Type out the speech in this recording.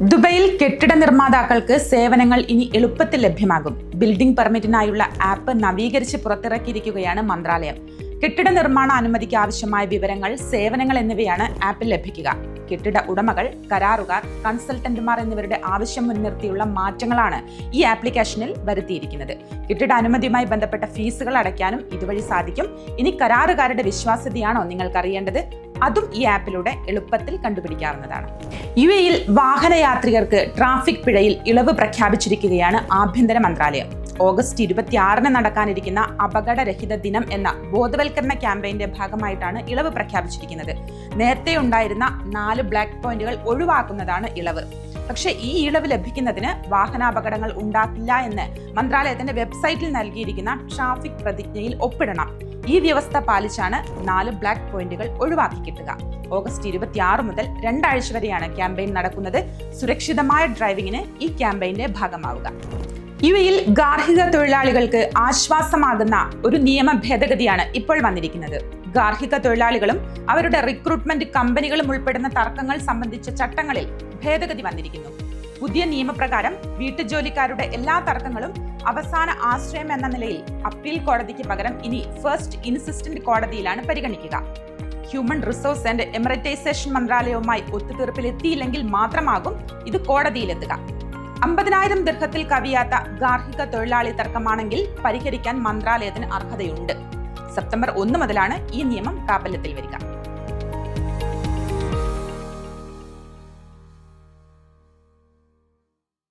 ദുബൈയിൽ കെട്ടിട നിർമ്മാതാക്കൾക്ക് സേവനങ്ങൾ ഇനി എളുപ്പത്തിൽ ലഭ്യമാകും. ബിൽഡിംഗ് പെർമിറ്റിനായുള്ള ആപ്പ് നവീകരിച്ച് പുറത്തിറക്കിയിരിക്കുകയാണ് മന്ത്രാലയം. കെട്ടിട നിർമ്മാണ അനുമതിക്ക് ആവശ്യമായ വിവരങ്ങൾ സേവനങ്ങൾ എന്നിവയാണ് ആപ്പിൽ ലഭിക്കുക. കെട്ടിട ഉടമകൾ കരാറുകാർ കൺസൾട്ടന്റുമാർ എന്നിവരുടെ ആവശ്യം മുൻനിർത്തിയുള്ള മാറ്റങ്ങളാണ് ഈ ആപ്ലിക്കേഷനിൽ വരുത്തിയിരിക്കുന്നത്. കെട്ടിട അനുമതിയുമായി ബന്ധപ്പെട്ട ഫീസുകൾ അടയ്ക്കാനും ഇതുവഴി സാധിക്കും. ഇനി കരാറുകാരുടെ വിശ്വാസ്യതയാണോ നിങ്ങൾക്ക് അറിയേണ്ടത് അതും ഈ ആപ്പിലൂടെ എളുപ്പത്തിൽ കണ്ടുപിടിക്കാവുന്നതാണ്. യു എയിൽ വാഹനയാത്രികർക്ക് ട്രാഫിക് പിഴയിൽ ഇളവ് പ്രഖ്യാപിച്ചിരിക്കുകയാണ് ആഭ്യന്തര മന്ത്രാലയം. ഓഗസ്റ്റ് ഇരുപത്തിയാറിന് നടക്കാനിരിക്കുന്ന അപകടരഹിത ദിനം എന്ന ബോധവൽക്കരണ ക്യാമ്പയിന്റെ ഭാഗമായിട്ടാണ് ഇളവ് പ്രഖ്യാപിച്ചിരിക്കുന്നത്. നേരത്തെ ഉണ്ടായിരുന്ന നാല് ബ്ലാക്ക് പോയിന്റുകൾ ഒഴിവാക്കുന്നതാണ് ഇളവ്. പക്ഷേ ഈ ഇളവ് ലഭിക്കുന്നതിന് വാഹനാപകടങ്ങൾ ഉണ്ടാക്കില്ല എന്ന് മന്ത്രാലയത്തിന്റെ വെബ്സൈറ്റിൽ നൽകിയിരിക്കുന്ന ട്രാഫിക് പ്രതിജ്ഞയിൽ ഒപ്പിടണം. ഈ വ്യവസ്ഥ പാലിച്ചാണ് നാല് ബ്ലാക്ക് പോയിന്റുകൾ ഒഴിവാക്കി കിട്ടുക ഓഗസ്റ്റ് ഇരുപത്തിയാറ് മുതൽ രണ്ടാഴ്ച വരെയാണ് ക്യാമ്പയിൻ നടക്കുന്നത്. സുരക്ഷിതമായ ഡ്രൈവിംഗിന് ഈ ക്യാമ്പയിന്റെ ഭാഗമാവുക. യു എയിൽ ഗാർഹിക തൊഴിലാളികൾക്ക് ആശ്വാസമാകുന്ന ഒരു നിയമ ഭേദഗതിയാണ് ഇപ്പോൾ വന്നിരിക്കുന്നത്. ഗാർഹിക തൊഴിലാളികളും അവരുടെ റിക്രൂട്ട്മെന്റ് കമ്പനികളും ഉൾപ്പെടുന്ന തർക്കങ്ങൾ സംബന്ധിച്ച ചട്ടങ്ങളിൽ ഭേദഗതി വന്നിരിക്കുന്നു. പുതിയ നിയമപ്രകാരം വീട്ടുജോലിക്കാരുടെ എല്ലാ തർക്കങ്ങളും അവസാന ആശ്രയം എന്ന നിലയിൽ അപ്പീൽ കോടതിക്ക് പകരം ഇനി ഫസ്റ്റ് ഇൻസിസ്റ്റന്റ് കോടതിയിലാണ് പരിഗണിക്കുക. ഹ്യൂമൻ റിസോഴ്സ് ആൻഡ് എമറിറ്റൈസേഷൻ മന്ത്രാലയവുമായി ഒത്തുതീർപ്പിലെത്തിയില്ലെങ്കിൽ മാത്രമാകും ഇത് കോടതിയിലെത്തുക. അമ്പതിനായിരം ദീർഘത്തിൽ കവിയാത്ത ഗാർഹിക തൊഴിലാളി തർക്കമാണെങ്കിൽ പരിഹരിക്കാൻ മന്ത്രാലയത്തിന് അർഹതയുണ്ട്. സെപ്റ്റംബർ ഒന്ന് മുതലാണ് ഈ നിയമം പ്രാബല്യത്തിൽ വരിക.